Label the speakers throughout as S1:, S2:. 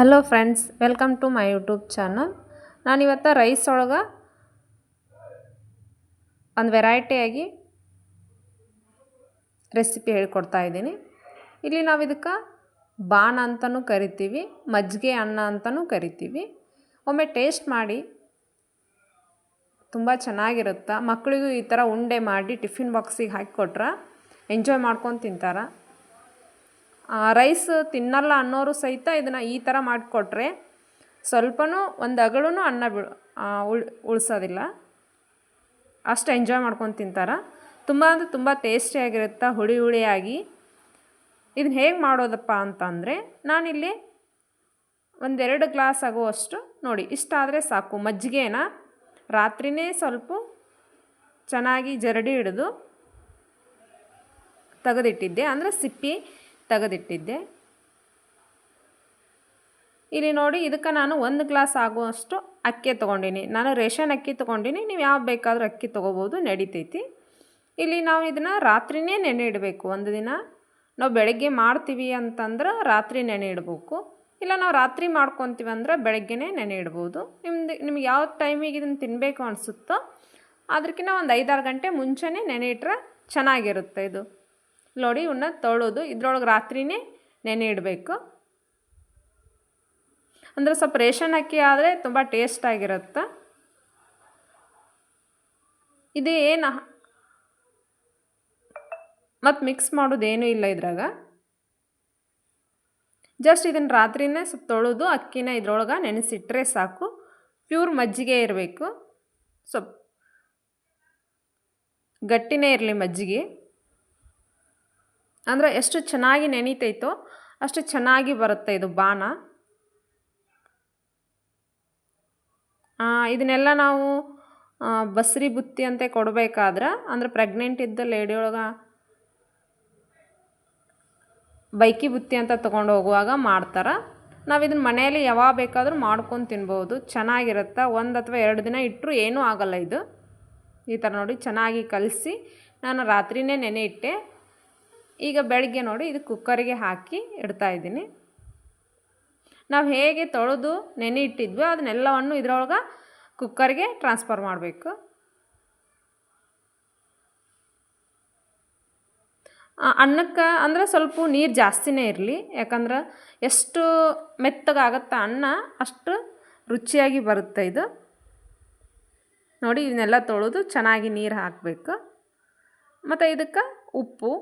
S1: Hello friends welcome to my YouTube channel ನಾನಿವತ್ತು rice ಒಳಗೆ ಒಂದು ವೆರೈಟಿಯಾಗಿ ರೆಸಿಪಿ ಹೇಳ್ಕೊಡ್ತಾ ಇದ್ದೀನಿ. ಇಲ್ಲಿ ನಾವು ಇದಕ್ಕೆ ಬಾಣ ಅಂತಲೂ ಕರಿತೀವಿ, ಮಜ್ಜಿಗೆ ಅನ್ನ ಅಂತಲೂ ಕರಿತೀವಿ. ಒಮ್ಮೆ ಟೇಸ್ಟ್ ಮಾಡಿ, ತುಂಬ ಚೆನ್ನಾಗಿರುತ್ತೆ? ಮಕ್ಕಳಿಗೂ ಈ ಥರ ಉಂಡೆ ಮಾಡಿ ಟಿಫಿನ್ ಬಾಕ್ಸಿಗೆ ಹಾಕಿಕೊಟ್ರೆ ಎಂಜಾಯ್ ಮಾಡ್ಕೊಂಡು ತಿಂತಾರೆ? ರೈಸ್ ತಿನ್ನಲ್ಲ ಅನ್ನೋರು ಸಹಿತ ಇದನ್ನು ಈ ಥರ ಮಾಡಿಕೊಟ್ರೆ ಸ್ವಲ್ಪನೂ ಒಂದು ಅಗಳೂ ಅನ್ನ ಬಿಡು ಉಳ್, ಉಳಿಸೋದಿಲ್ಲ. ಅಷ್ಟು ಎಂಜಾಯ್ ಮಾಡ್ಕೊಂಡು ತಿಂತಾರೆ. ತುಂಬ ಅಂದರೆ ತುಂಬ ಟೇಸ್ಟಿಯಾಗಿರುತ್ತೆ ಹುಳಿ ಹುಳಿಯಾಗಿ. ಇದನ್ನ ಹೇಗೆ ಮಾಡೋದಪ್ಪ ಅಂತಂದರೆ ನಾನಿಲ್ಲಿ ಒಂದೆರಡು ಗ್ಲಾಸ್ ಆಗುವಷ್ಟು ನೋಡಿ ಇಷ್ಟಾದರೆ ಸಾಕು. ಮಜ್ಜಿಗೆನ ರಾತ್ರಿನೇ ಸ್ವಲ್ಪ ಚೆನ್ನಾಗಿ ಜರಡಿ ಹಿಡಿದು ತೆಗೆದಿಟ್ಟಿದ್ದೆ. ಅಂದರೆ ಸಿಪ್ಪಿ ತೆಗೆದಿಟ್ಟಿದ್ದೆ. ಇಲ್ಲಿ ನೋಡಿ, ಇದಕ್ಕೆ ನಾನು ಒಂದು ಗ್ಲಾಸ್ ಆಗುವಷ್ಟು ಅಕ್ಕಿ ತೊಗೊಂಡಿನಿ. ನಾನು ರೇಷನ್ ಅಕ್ಕಿ ತೊಗೊಂಡಿನಿ. ನೀವು ಯಾವ ಬೇಕಾದರೂ ಅಕ್ಕಿ ತೊಗೋಬೋದು, ನಡಿತೈತಿ. ಇಲ್ಲಿ ನಾವು ಇದನ್ನು ರಾತ್ರಿನೇ ನೆನೆ ಇಡಬೇಕು. ಒಂದು ದಿನ ನಾವು ಬೆಳಗ್ಗೆ ಮಾಡ್ತೀವಿ ಅಂತಂದ್ರೆ ರಾತ್ರಿ ನೆನೆ ಇಡಬೇಕು. ಇಲ್ಲ ನಾವು ರಾತ್ರಿ ಮಾಡ್ಕೊತೀವಿ ಅಂದರೆ ಬೆಳಗ್ಗೆನೇ ನೆನೆ ಇಡ್ಬೋದು. ನಿಮ್ದು, ನಿಮ್ಗೆ ಯಾವ ಟೈಮಿಗೆ ಇದನ್ನು ತಿನ್ನಬೇಕು ಅನಿಸುತ್ತೋ ಅದಕ್ಕಿಂತ ಒಂದು ಐದಾರು ಗಂಟೆ ಮುಂಚೆನೇ ನೆನೆ ಇಟ್ಟರೆ ಚೆನ್ನಾಗಿರುತ್ತೆ ಇದು. ನೋಡಿ ಇವನ್ನ ತೊಳೋದು, ಇದ್ರೊಳಗೆ ರಾತ್ರಿನೇ ನೆನೆ ಇಡಬೇಕು. ಅಂದರೆ ಸ್ವಲ್ಪ ರೇಷನ್ ಅಕ್ಕಿ ಆದರೆ ತುಂಬ ಟೇಸ್ಟಾಗಿರುತ್ತೆ ಇದು ಏನು ಮತ್ತು ಮಿಕ್ಸ್ ಮಾಡೋದೇನೂ ಇಲ್ಲ ಇದ್ರಾಗ. ಜಸ್ಟ್ ಇದನ್ನು ರಾತ್ರಿನೇ ಸ್ವಲ್ಪ ತೊಳೆದು, ಅಕ್ಕಿನ ಇದ್ರೊಳಗೆ ನೆನೆಸಿಟ್ರೆ ಸಾಕು. ಪ್ಯೂರ್ ಮಜ್ಜಿಗೆ ಇರಬೇಕು. ಸ್ವಲ್ಪ ಗಟ್ಟಿನೇ ಇರಲಿ ಮಜ್ಜಿಗೆ. ಅಂದರೆ ಎಷ್ಟು ಚೆನ್ನಾಗಿ ನೆನೀತೈತೋ ಅಷ್ಟು ಚೆನ್ನಾಗಿ ಬರುತ್ತೆ ಇದು ಬಾಣ. ಇದನ್ನೆಲ್ಲ ನಾವು ಬಸ್ರಿ ಬುತ್ತಿ ಅಂತ ಕೊಡಬೇಕಾದ್ರೆ, ಅಂದರೆ ಪ್ರೆಗ್ನೆಂಟ್ ಇದ್ದ ಲೇಡಿ ಒಳಗೆ ಬೈಕಿ ಬುತ್ತಿ ಅಂತ ತೊಗೊಂಡು ಹೋಗುವಾಗ ಮಾಡ್ತಾರೆ. ನಾವು ಇದನ್ನ ಮನೆಯಲ್ಲಿ ಯಾವಾಗ ಬೇಕಾದರೂ ಮಾಡ್ಕೊಂಡು ತಿನ್ಬೋದು. ಚೆನ್ನಾಗಿರುತ್ತೆ? ಒಂದು ಅಥವಾ ಎರಡು ದಿನ ಇಟ್ಟರು ಏನೂ ಆಗೋಲ್ಲ ಇದು. ಈ ಥರ ನೋಡಿ ಚೆನ್ನಾಗಿ ಕಲಸಿ, ನಾನು ರಾತ್ರಿನೇ ನೆನೆ ಇಟ್ಟೆ. ಈಗ ಬೆಳಗ್ಗೆ ನೋಡಿ ಇದು ಕುಕ್ಕರಿಗೆ ಹಾಕಿ ಇಡ್ತಾ ಇದ್ದೀನಿ. ನಾವು ಹೇಗೆ ತೊಳೆದು ನೆನೆ ಇಟ್ಟಿದ್ವಿ ಅದನ್ನೆಲ್ಲವನ್ನು ಇದರೊಳಗೆ ಕುಕ್ಕರ್ಗೆ ಟ್ರಾನ್ಸ್ಫರ್ ಮಾಡಬೇಕು. ಅನ್ನಕ್ಕೆ ಅಂದರೆ ಸ್ವಲ್ಪ ನೀರು ಜಾಸ್ತಿನೇ ಇರಲಿ, ಯಾಕಂದ್ರೆ ಎಷ್ಟು ಮೆತ್ತಗಾಗತ್ತೆ ಅನ್ನ ಅಷ್ಟು ರುಚಿಯಾಗಿ ಬರುತ್ತೆ ಇದು. ನೋಡಿ, ಇದನ್ನೆಲ್ಲ ತೊಳೆದು ಚೆನ್ನಾಗಿ ನೀರು ಹಾಕಬೇಕು. ಮತ್ತು ಇದಕ್ಕೆ ಉಪ್ಪು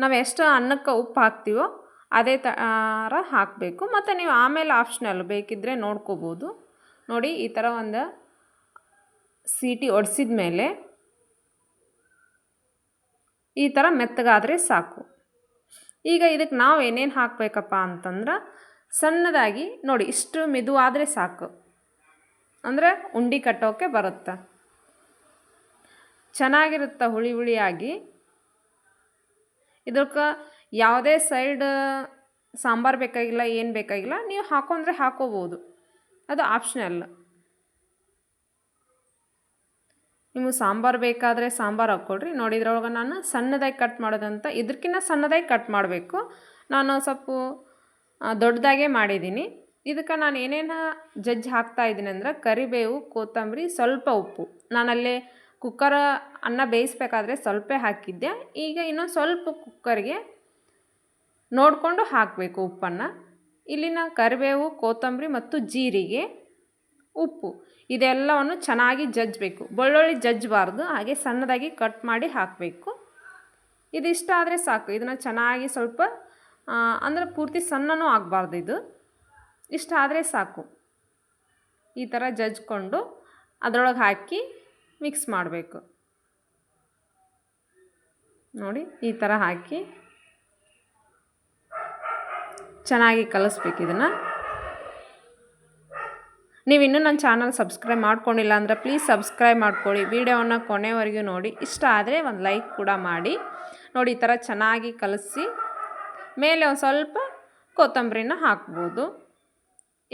S1: ನಾವು ಎಷ್ಟು ಅನ್ನಕ್ಕೆ ಉಪ್ಪು ಹಾಕ್ತೀವೋ ಅದೇ ಥರ ಹಾಕಬೇಕು. ಮತ್ತು ನೀವು ಆಮೇಲೆ ಆಪ್ಷನಲ್ ಬೇಕಿದ್ದರೆ ನೋಡ್ಕೋಬೋದು. ನೋಡಿ, ಈ ಥರ ಒಂದು ಸೀಟಿ ಒಡಿಸಿದ ಮೇಲೆ ಈ ಥರ ಮೆತ್ತಗಾದರೆ ಸಾಕು. ಈಗ ಇದಕ್ಕೆ ನಾವು ಏನೇನು ಹಾಕಬೇಕಪ್ಪ ಅಂತಂದ್ರೆ ಸಣ್ಣದಾಗಿ ನೋಡಿ, ಇಷ್ಟು ಮೆದುವಾದರೆ ಸಾಕು. ಅಂದರೆ ಉಂಡೆ ಕಟ್ಟೋಕ್ಕೆ ಬರುತ್ತೆ. ಚೆನ್ನಾಗಿರುತ್ತೆ ಹುಳಿ ಹುಳಿಯಾಗಿ. ಇದಕ್ಕೆ ಯಾವುದೇ ಸೈಡ್ ಸಾಂಬಾರು ಬೇಕಾಗಿಲ್ಲ, ಏನು ಬೇಕಾಗಿಲ್ಲ, ನೀವು ಹಾಕೊಂಡ್ರೆ ಹಾಕೋಬೋದು. ಅದು ಆಪ್ಷನಲ್ ನಿಮಗೆ ಸಾಂಬಾರು ಬೇಕಾದರೆ ಸಾಂಬಾರು ಹಾಕ್ಕೊಡ್ರಿ. ನೋಡಿದ್ರೊಳಗೆ ನಾನು ಸಣ್ಣದಾಗಿ ಕಟ್ ಮಾಡೋದಂತ ಇದಕ್ಕಿಂತ ಸಣ್ಣದಾಗಿ ಕಟ್ ಮಾಡಬೇಕು. ನಾನು ಸ್ವಲ್ಪ ದೊಡ್ಡದಾಗೆ ಮಾಡಿದ್ದೀನಿ ಇದಕ್ಕೆ ನಾನು ಏನೇನು ಜಜ್ಜಿ ಹಾಕ್ತಾ ಅಂದ್ರೆ ಕರಿಬೇವು, ಕೊತ್ತಂಬರಿ, ಸ್ವಲ್ಪ ಉಪ್ಪು. ನಾನಲ್ಲೇ ಕುಕ್ಕರ್ ಅನ್ನ ಬೇಯಿಸ್ಬೇಕಾದ್ರೆ ಸ್ವಲ್ಪ ಹಾಕಿದ್ದೆ. ಈಗ ಇನ್ನೊಂದು ಸ್ವಲ್ಪ ಕುಕ್ಕರ್ಗೆ ನೋಡಿಕೊಂಡು ಹಾಕಬೇಕು ಉಪ್ಪನ್ನು. ಇಲ್ಲಿನ ಕರಿಬೇವು, ಕೊತ್ತಂಬರಿ ಮತ್ತು ಜೀರಿಗೆ ಉಪ್ಪು ಇದೆಲ್ಲವನ್ನು ಚೆನ್ನಾಗಿ ಜಜ್ಜಬೇಕು. ಬೆಳ್ಳುಳ್ಳಿ ಜಜ್ಜಬಾರ್ದು, ಹಾಗೆ ಸಣ್ಣದಾಗಿ ಕಟ್ ಮಾಡಿ ಹಾಕಬೇಕು. ಇದಿಷ್ಟ ಆದರೆ ಸಾಕು. ಇದನ್ನು ಚೆನ್ನಾಗಿ ಸ್ವಲ್ಪ ಅಂದರೆ ಪೂರ್ತಿ ಸಣ್ಣನೂ ಆಗಬಾರ್ದು ಇದು. ಇಷ್ಟ ಆದರೆ ಸಾಕು. ಈ ಥರ ಜಜ್ಕೊಂಡು ಅದರೊಳಗೆ ಹಾಕಿ ಮಿಕ್ಸ್ ಮಾಡಬೇಕು. ನೋಡಿ, ಈ ಥರ ಹಾಕಿ. ಚೆನ್ನಾಗಿ ಕಲಿಸ್ಬೇಕು ಇದನ್ನು. ನೀವು ಇನ್ನೂ ನನ್ನ ಚಾನಲ್ ಸಬ್ಸ್ಕ್ರೈಬ್ ಮಾಡ್ಕೊಂಡಿಲ್ಲ ಅಂದರೆ ಪ್ಲೀಸ್ ಸಬ್ಸ್ಕ್ರೈಬ್ ಮಾಡ್ಕೊಳ್ಳಿ. ವಿಡಿಯೋವನ್ನು ಕೊನೆವರೆಗೂ ನೋಡಿ. ಇಷ್ಟ ಆದರೆ ಒಂದು ಲೈಕ್ ಕೂಡ ಮಾಡಿ. ನೋಡಿ, ಈ ಥರ ಚೆನ್ನಾಗಿ ಕಲಸಿ. ಮೇಲೆ ಒಂದು ಸ್ವಲ್ಪ ಕೊತ್ತಂಬರಿನ ಹಾಕ್ಬೋದು.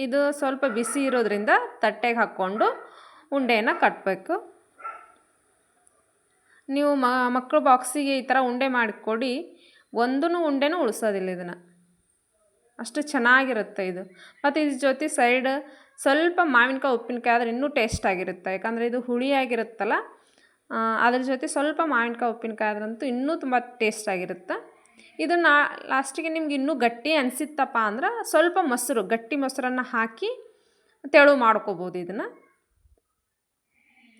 S1: ಇದು ಸ್ವಲ್ಪ ಬಿಸಿ ಇರೋದ್ರಿಂದ ತಟ್ಟೆಗೆ ಹಾಕ್ಕೊಂಡು ಉಂಡೆಯನ್ನು ಕಟ್ಟಬೇಕು ನೀವು ಮಕ್ಕಳು ಬಾಕ್ಸಿಗೆ ಈ ಥರ ಉಂಡೆ ಮಾಡಿಕೊಡಿ. ಒಂದೂ ಉಂಡೆನೂ ಉಳಿಸೋದಿಲ್ಲ ಇದನ್ನು. ಅಷ್ಟು ಚೆನ್ನಾಗಿರುತ್ತೆ ಇದು. ಮತ್ತು ಇದ್ರ ಜೊತೆ ಸೈಡ್ ಸ್ವಲ್ಪ ಮಾವಿನಕಾಯಿ, ಉಪ್ಪಿನಕಾಯಿ ಆದರೆ ಇನ್ನೂ ಟೇಸ್ಟ್ ಆಗಿರುತ್ತೆ. ಯಾಕಂದರೆ ಇದು ಹುಳಿಯಾಗಿರುತ್ತಲ್ಲ ಆಗಿರುತ್ತಲ್ಲ ಅದ್ರ ಜೊತೆ ಸ್ವಲ್ಪ ಮಾವಿನಕಾಯಿ, ಉಪ್ಪಿನಕಾಯಿ ಆದ್ರಂತೂ ಇನ್ನೂ ತುಂಬ ಟೇಸ್ಟ್ ಆಗಿರುತ್ತೆ. ಇದನ್ನು ಲಾಸ್ಟಿಗೆ ನಿಮ್ಗೆ ಇನ್ನೂ ಗಟ್ಟಿ ಅನಿಸಿತ್ತಪ್ಪ ಅಂದ್ರೆ ಸ್ವಲ್ಪ ಮೊಸರು, ಗಟ್ಟಿ ಮೊಸರನ್ನು ಹಾಕಿ ತೆಳು ಮಾಡ್ಕೋಬೋದು ಇದನ್ನು.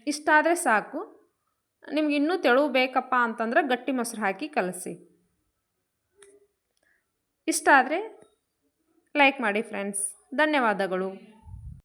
S1: ಇಷ್ಟಾದರೆ ಸಾಕು. ನಿಮ್ಗೆ ಇನ್ನೂ ತೆಳು ಬೇಕಪ್ಪ ಅಂತಂದ್ರೆ ಗಟ್ಟಿ ಮೊಸರು ಹಾಕಿ ಕಲಸಿ. ಇಷ್ಟ ಆದರೆ ಲೈಕ್ ಮಾಡಿ ಫ್ರೆಂಡ್ಸ್ ಧನ್ಯವಾದಗಳು.